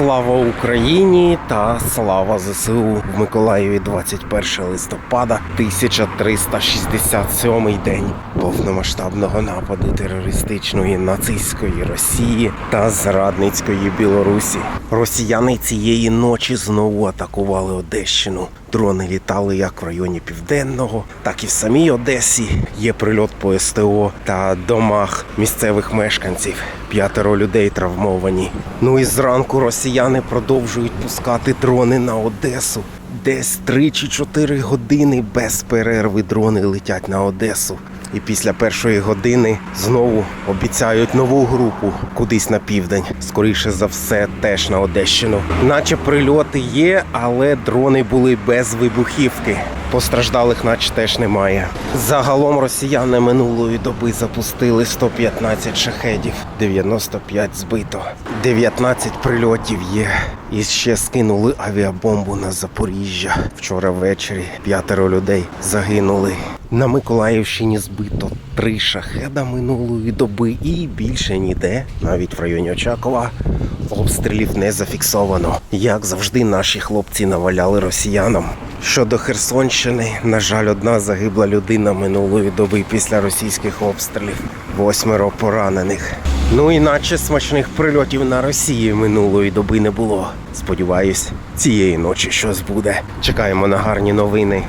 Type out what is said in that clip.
Слава Україні та слава ЗСУ в Миколаєві 21 листопада 1367 день повномасштабного нападу терористичної нацистської Росії та зрадницької Білорусі. Росіяни цієї ночі знову атакували Одещину. Дрони літали як в районі Південного, так і в самій Одесі. Є прильот по СТО та домах місцевих мешканців. П'ятеро людей травмовані. Ну і зранку росіяни продовжують пускати дрони на Одесу. Десь 3 чи 4 години без перерви дрони летять на Одесу. І після першої години знову обіцяють нову групу кудись на південь. Скоріше за все, теж на Одещину. Наче прильоти є, але дрони були без вибухівки. Постраждалих, наче теж немає. Загалом росіяни минулої доби запустили 115 шахедів, 95 збито, 19 прильотів є. І ще скинули авіабомбу на Запоріжжя. Вчора ввечері п'ятеро людей загинули. На Миколаївщині збито три шахеда минулої доби і більше ніде, навіть в районі Очакова, обстрілів не зафіксовано. Як завжди, наші хлопці наваляли росіянам. Щодо Херсонщини, на жаль, одна загибла людина минулої доби після російських обстрілів, восьмеро поранених. Ну іначе смачних прильотів на Росії минулої доби не було. Сподіваюсь, цієї ночі щось буде. Чекаємо на гарні новини.